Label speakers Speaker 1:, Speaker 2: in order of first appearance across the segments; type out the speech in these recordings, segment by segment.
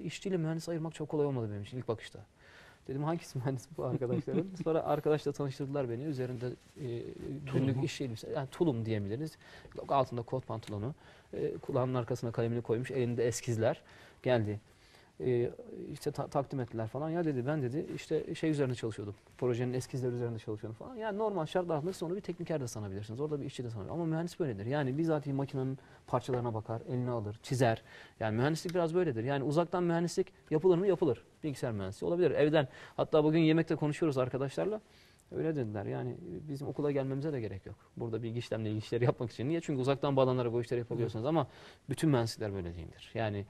Speaker 1: İşçiyle mühendis ayırmak çok kolay olmadı benim için ilk bakışta. Dedim hangisi mühendis bu arkadaşların? Sonra arkadaşla tanıştırdılar beni. Üzerinde e, günlük iş elbise, yani tulum diyebiliriz. Altında kot pantolonu, e, kulağının arkasına kalemini koymuş, elinde eskizler geldi. E, işte ta- takdim ettiler falan. Ya dedi ben dedi işte şey üzerinde çalışıyordum. Projenin eskizleri üzerinde çalışıyordum falan. Yani normal şartlar altında siz onu bir tekniker de sanabilirsiniz. Orada bir işçi de sanabilirsiniz. Ama mühendis böyledir. Yani bizatihi makinenin parçalarına bakar, eline alır, çizer. Yani mühendislik biraz böyledir. Yani uzaktan mühendislik yapılır mı? Yapılır. Bilgisayar mühendisliği olabilir. Evden hatta bugün yemekte konuşuyoruz arkadaşlarla. Öyle dediler. Yani bizim okula gelmemize de gerek yok. Burada bilgi işlemle ilgili işleri yapmak için. Niye? Çünkü uzaktan bağlanarak bu işleri yapabiliyorsunuz. Ama bütün mühendislikler böyle değildir. Yani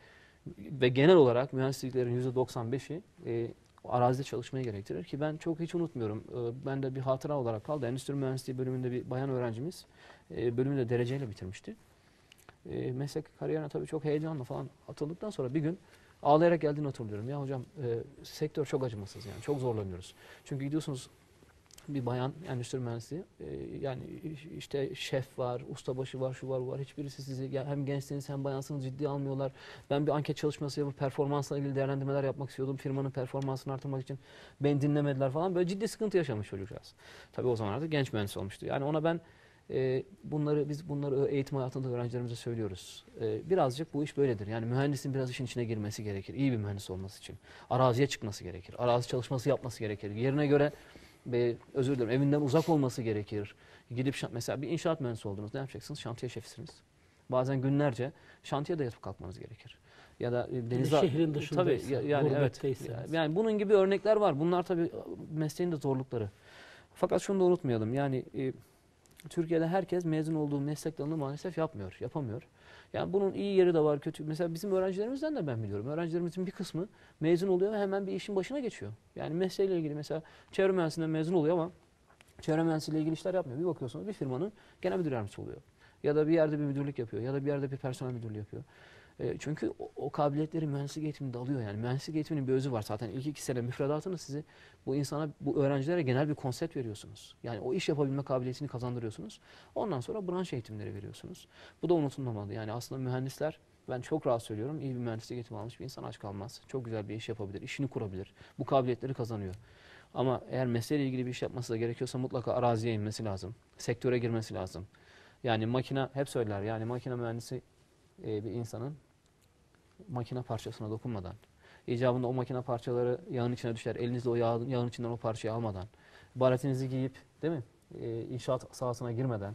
Speaker 1: ve genel olarak mühendisliklerin %95'i e, arazide çalışmayı gerektirir ki ben çok hiç unutmuyorum. E, ben de bir hatıra olarak kaldı. Endüstri mühendisliği bölümünde bir bayan öğrencimiz e, bölümü de dereceyle bitirmişti. E, meslek kariyerine tabii çok heyecanla falan atıldıktan sonra bir gün ağlayarak geldiğini hatırlıyorum. Ya hocam e, sektör çok acımasız yani çok zorlanıyoruz. Çünkü gidiyorsunuz bir bayan endüstri mühendisliği e, yani işte şef var, ustabaşı var, şu var, bu var. Hiçbirisi sizi hem gençsiniz hem bayansınız ciddi almıyorlar. Ben bir anket çalışması yapıp performansla ilgili değerlendirmeler yapmak istiyordum. Firmanın performansını artırmak için beni dinlemediler falan. Böyle ciddi sıkıntı yaşamış çocukcağız. Tabii o zamanlarda genç mühendis olmuştu. Yani ona ben e, bunları biz bunları eğitim hayatında öğrencilerimize söylüyoruz. E, birazcık bu iş böyledir. Yani mühendisin biraz işin içine girmesi gerekir. İyi bir mühendis olması için. Araziye çıkması gerekir. Arazi çalışması yapması gerekir. Yerine göre ve özür dilerim evinden uzak olması gerekir. Gidip mesela bir inşaat mühendisi oldunuz ne yapacaksınız? Şantiye şefisiniz. Bazen günlerce şantiyede yatıp kalkmanız gerekir. Ya da e, deniz
Speaker 2: şehrin dışındaysa,
Speaker 1: tabii ya- yani evet. Yani bunun gibi örnekler var. Bunlar tabii mesleğin de zorlukları. Fakat şunu da unutmayalım. Yani e, Türkiye'de herkes mezun olduğu meslek dalını maalesef yapmıyor, yapamıyor. Yani bunun iyi yeri de var, kötü. Mesela bizim öğrencilerimizden de ben biliyorum. Öğrencilerimizin bir kısmı mezun oluyor ve hemen bir işin başına geçiyor. Yani mesleğiyle ilgili mesela çevre mühendisliğinden mezun oluyor ama çevre mühendisliğiyle ilgili işler yapmıyor. Bir bakıyorsunuz bir firmanın genel müdür yardımcısı oluyor. Ya da bir yerde bir müdürlük yapıyor ya da bir yerde bir personel müdürlüğü yapıyor. E, çünkü o, o kabiliyetleri mühendislik eğitiminde alıyor yani. Mühendislik eğitiminin bir özü var. Zaten ilk iki sene müfredatını sizi bu insana, bu öğrencilere genel bir konsept veriyorsunuz. Yani o iş yapabilme kabiliyetini kazandırıyorsunuz. Ondan sonra branş eğitimleri veriyorsunuz. Bu da unutulmamalı. Yani aslında mühendisler ben çok rahat söylüyorum. iyi bir mühendislik eğitimi almış bir insan aç kalmaz. Çok güzel bir iş yapabilir, işini kurabilir. Bu kabiliyetleri kazanıyor. Ama eğer mesleğiyle ilgili bir iş yapması da gerekiyorsa mutlaka araziye inmesi lazım. Sektöre girmesi lazım. Yani makine hep söyler yani makine mühendisi e, bir insanın makine parçasına dokunmadan, icabında o makine parçaları yağın içine düşer. Elinizle o yağın, yağın içinden o parçayı almadan, baretinizi giyip değil mi? E, inşaat sahasına girmeden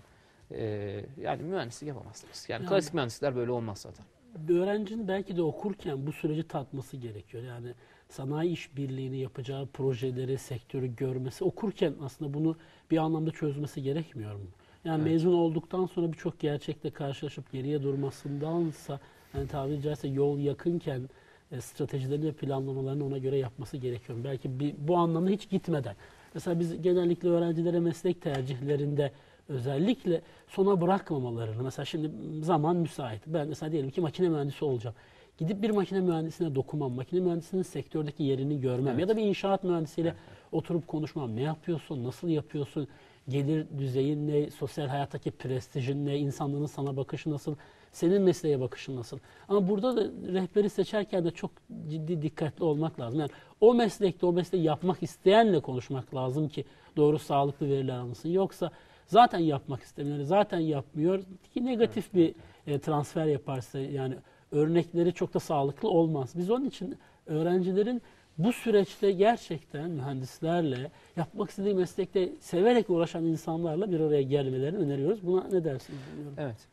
Speaker 1: e, yani mühendislik yapamazsınız. Yani,
Speaker 2: Yani-
Speaker 1: klasik mühendisler böyle olmaz zaten.
Speaker 2: Öğrencinin belki de okurken bu süreci tatması gerekiyor. Yani sanayi işbirliğini yapacağı projeleri, sektörü görmesi, okurken aslında bunu bir anlamda çözmesi gerekmiyor mu? Yani
Speaker 1: Evet.
Speaker 2: mezun olduktan sonra birçok gerçekle karşılaşıp geriye durmasındansa yani tabiri caizse yol yakınken e, stratejilerini ve planlamalarını ona göre yapması gerekiyor. Belki bir, bu anlamda hiç gitmeden. Mesela biz genellikle öğrencilere meslek tercihlerinde özellikle sona bırakmamalarını mesela şimdi zaman müsait. Ben mesela diyelim ki makine mühendisi olacağım. Gidip bir makine mühendisine dokunmam, makine mühendisinin sektördeki yerini görmem
Speaker 1: Evet.
Speaker 2: ya da bir inşaat mühendisiyle oturup konuşmam. Ne yapıyorsun, nasıl yapıyorsun, gelir düzeyin ne, sosyal hayattaki prestijin ne, insanlığın sana bakışı nasıl, senin mesleğe bakışın nasıl. Ama burada da rehberi seçerken de çok ciddi dikkatli olmak lazım. Yani o meslekte o mesleği yapmak isteyenle konuşmak lazım ki doğru sağlıklı veriler alınsın. Yoksa zaten yapmak istemiyor, zaten yapmıyor ki negatif bir e, transfer yaparsa yani örnekleri çok da sağlıklı olmaz. Biz onun için öğrencilerin bu süreçte gerçekten mühendislerle yapmak istediği meslekte severek uğraşan insanlarla bir araya gelmelerini öneriyoruz. Buna ne dersiniz bilmiyorum.
Speaker 1: Evet.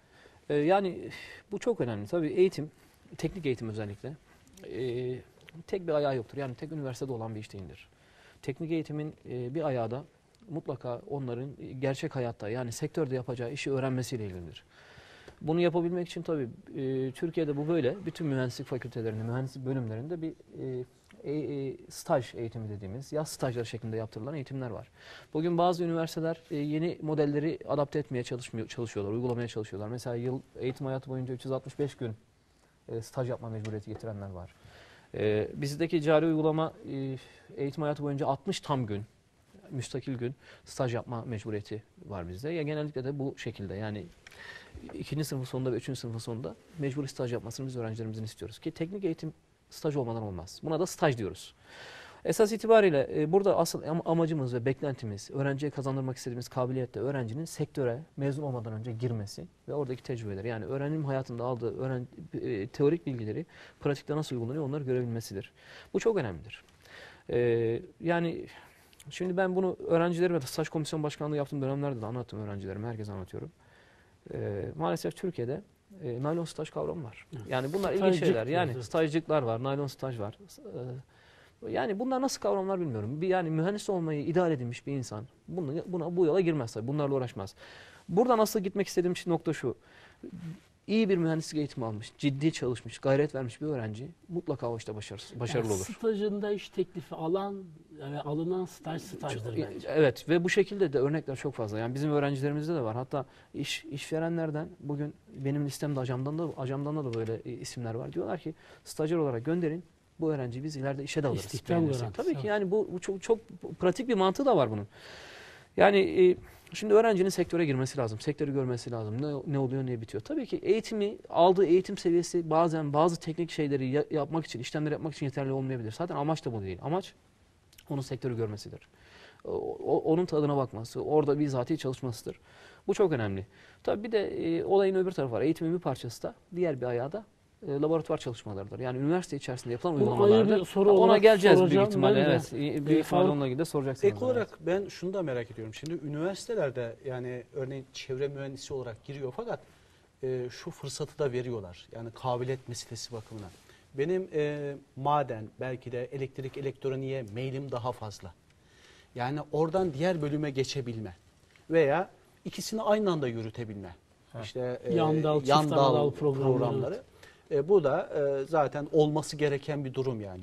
Speaker 1: Ee, yani bu çok önemli. Tabii eğitim, teknik eğitim özellikle e, tek bir ayağı yoktur. Yani tek üniversitede olan bir iş değildir. Teknik eğitimin e, bir ayağı da mutlaka onların gerçek hayatta yani sektörde yapacağı işi öğrenmesiyle ilgilidir. Bunu yapabilmek için tabii e, Türkiye'de bu böyle. Bütün mühendislik fakültelerinde, mühendislik bölümlerinde bir e, e, e, staj eğitimi dediğimiz yaz stajları şeklinde yaptırılan eğitimler var. Bugün bazı üniversiteler e, yeni modelleri adapte etmeye çalışmıyor, çalışıyorlar, uygulamaya çalışıyorlar. Mesela yıl eğitim hayatı boyunca 365 gün e, staj yapma mecburiyeti getirenler var. E, bizdeki cari uygulama e, eğitim hayatı boyunca 60 tam gün, müstakil gün staj yapma mecburiyeti var bizde. Ya genellikle de bu şekilde yani ikinci sınıfın sonunda ve üçüncü sınıfın sonunda mecburi staj yapmasını biz öğrencilerimizin istiyoruz. Ki teknik eğitim staj olmadan olmaz. Buna da staj diyoruz. Esas itibariyle e, burada asıl am- amacımız ve beklentimiz öğrenciye kazandırmak istediğimiz kabiliyette öğrencinin sektöre mezun olmadan önce girmesi ve oradaki tecrübeleri yani öğrenim hayatında aldığı öğren e, teorik bilgileri pratikte nasıl uygulanıyor onları görebilmesidir. Bu çok önemlidir. E, yani şimdi ben bunu öğrencilerime staj komisyon başkanlığı yaptığım dönemlerde de anlattım öğrencilerime, herkese anlatıyorum. E, maalesef Türkiye'de e, naylon staj kavramı var.
Speaker 2: Evet.
Speaker 1: Yani bunlar ilginç şeyler. Yani
Speaker 2: diyoruz.
Speaker 1: stajcıklar var, naylon staj var. E, yani bunlar nasıl kavramlar bilmiyorum. Bir yani mühendis olmayı ideal edinmiş bir insan bunu, buna bu yola girmez tabii. Bunlarla uğraşmaz. Buradan asıl gitmek istediğim şey nokta şu. İyi bir mühendislik eğitimi almış, ciddi çalışmış, gayret vermiş bir öğrenci mutlaka o işte başarılı, başarılı
Speaker 2: Yani
Speaker 1: olur.
Speaker 2: Stajında iş teklifi alan ve alınan staj stajdır bence.
Speaker 1: Evet ve bu şekilde de örnekler çok fazla. Yani bizim öğrencilerimizde de var. Hatta iş işverenlerden bugün benim listemde ajamdan da ajamdan da böyle e, isimler var. Diyorlar ki stajyer olarak gönderin. Bu öğrenciyi biz ileride işe de alırız.
Speaker 2: İstihdam
Speaker 1: Tabii ki
Speaker 2: evet.
Speaker 1: yani bu, bu çok, çok pratik bir mantığı da var bunun. Yani e, şimdi öğrencinin sektöre girmesi lazım. Sektörü görmesi lazım. Ne, ne oluyor ne bitiyor. Tabii ki eğitimi aldığı eğitim seviyesi bazen bazı teknik şeyleri ya- yapmak için, işlemleri yapmak için yeterli olmayabilir. Zaten amaç da bu değil. Amaç onun sektörü görmesidir. O- onun tadına bakması, orada bizatihi çalışmasıdır. Bu çok önemli. Tabii bir de e, olayın öbür tarafı var. Eğitimin bir parçası da diğer bir ayağı da e, laboratuvar çalışmalarıdır. Yani üniversite içerisinde yapılan
Speaker 2: soru
Speaker 1: ona geleceğiz büyük
Speaker 2: soracağım
Speaker 1: ihtimalle.
Speaker 2: ben de.
Speaker 1: Evet. İyi-
Speaker 2: E,
Speaker 1: Büyük ihtimalle onunla ilgili de soracaksınız.
Speaker 3: Ek olarak ben şunu da merak ediyorum. Şimdi üniversitelerde yani örneğin çevre mühendisi olarak giriyor fakat e, şu fırsatı da veriyorlar. Yani kabiliyet meselesi bakımından. Benim e, maden belki de elektrik elektroniğe meylim daha fazla. Yani oradan diğer bölüme geçebilme veya ikisini aynı anda yürütebilme.
Speaker 1: Ha.
Speaker 3: İşte e,
Speaker 2: Yan dal, ana dal programları.
Speaker 3: programları. E, bu da e, zaten olması gereken bir durum yani.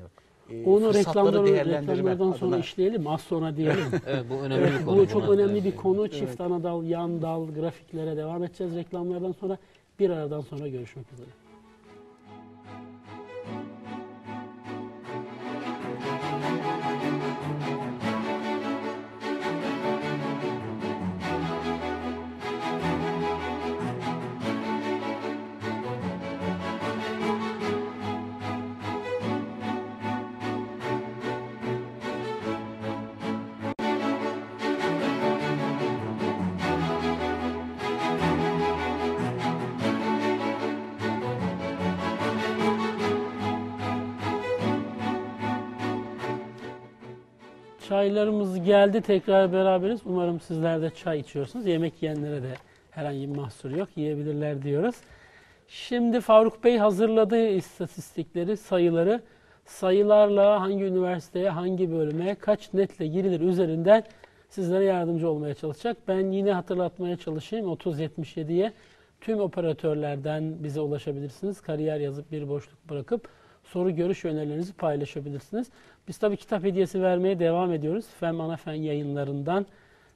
Speaker 3: E,
Speaker 2: Onu reklamları,
Speaker 3: değerlendirme
Speaker 2: reklamlardan sonra
Speaker 3: adına.
Speaker 2: işleyelim. Az sonra diyelim.
Speaker 1: Evet bu önemli
Speaker 2: Evet,
Speaker 1: bir konu.
Speaker 2: bu çok
Speaker 1: Buna-
Speaker 2: önemli bir konu.
Speaker 3: Evet.
Speaker 2: Çift ana dal, yan dal, grafiklere devam edeceğiz reklamlardan sonra. Bir aradan sonra görüşmek üzere. Çaylarımız geldi. Tekrar beraberiz. Umarım sizler de çay içiyorsunuz. Yemek yiyenlere de herhangi bir mahsur yok. Yiyebilirler diyoruz. Şimdi Faruk Bey hazırladı istatistikleri, sayıları. Sayılarla hangi üniversiteye, hangi bölüme, kaç netle girilir üzerinden sizlere yardımcı olmaya çalışacak. Ben yine hatırlatmaya çalışayım 3077'ye tüm operatörlerden bize ulaşabilirsiniz. Kariyer yazıp bir boşluk bırakıp soru görüş önerilerinizi paylaşabilirsiniz. Biz tabii kitap hediyesi vermeye devam ediyoruz. Fen Ana Fen yayınlarından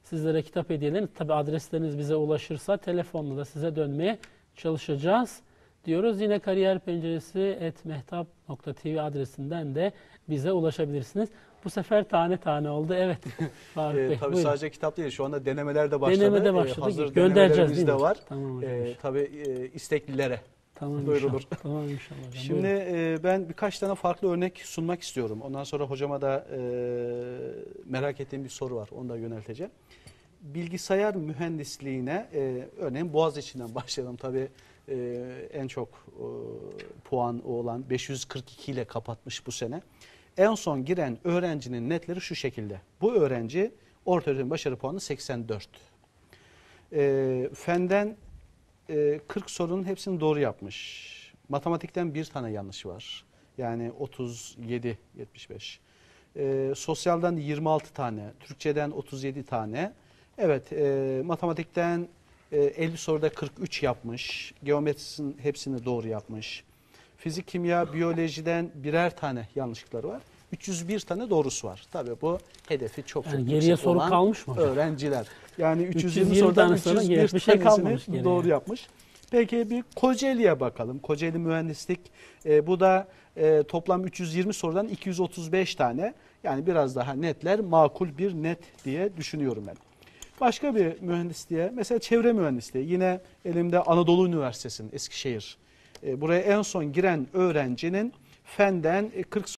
Speaker 2: sizlere kitap hediyelerini tabii adresleriniz bize ulaşırsa telefonla da size dönmeye çalışacağız diyoruz. Yine kariyer penceresi etmehtap.tv adresinden de bize ulaşabilirsiniz. Bu sefer tane tane oldu. Evet. Faruk Bey,
Speaker 3: tabii
Speaker 2: buyurun.
Speaker 3: sadece kitap değil. Şu anda denemeler de başladı.
Speaker 2: Deneme de
Speaker 3: Ee,
Speaker 2: başladık.
Speaker 3: hazır
Speaker 2: Göndereceğiz
Speaker 3: de var.
Speaker 2: Tamam hocam.
Speaker 3: Ee, tabii e, isteklilere.
Speaker 2: Tamam
Speaker 3: buyurulur.
Speaker 2: inşallah. Tamam inşallah hocam.
Speaker 3: Şimdi e, ben birkaç tane farklı örnek sunmak istiyorum. Ondan sonra hocama da e, merak ettiğim bir soru var. Onu da yönelteceğim. Bilgisayar mühendisliğine e, örneğin Boğaziçi'nden başlayalım. Tabii e, en çok e, puan olan 542 ile kapatmış bu sene. En son giren öğrencinin netleri şu şekilde. Bu öğrenci orta öğretim başarı puanı 84. E, fenden e, 40 sorunun hepsini doğru yapmış. Matematikten bir tane yanlışı var. Yani 37, 75. E, sosyalden 26 tane, Türkçeden 37 tane. Evet, e, matematikten e, 50 soruda 43 yapmış. Geometrisinin hepsini doğru yapmış. Fizik, kimya, biyolojiden birer tane yanlışlıkları var. 301 tane doğrusu var. Tabii bu hedefi çok çok
Speaker 2: Yani geriye
Speaker 3: yüksek
Speaker 2: soru
Speaker 3: olan
Speaker 2: kalmış mı
Speaker 3: öğrenciler. Yani 320,
Speaker 2: 320
Speaker 3: sorudan
Speaker 2: tane sonra
Speaker 3: 301
Speaker 2: geri bir şey geriye.
Speaker 3: doğru yapmış. Peki bir Kocaeli'ye bakalım. Kocaeli Mühendislik e, bu da e, toplam 320 sorudan 235 tane. Yani biraz daha netler makul bir net diye düşünüyorum ben. Başka bir mühendisliğe mesela çevre mühendisliği yine elimde Anadolu Üniversitesi'nin Eskişehir. E, buraya en son giren öğrencinin Fenden e, 40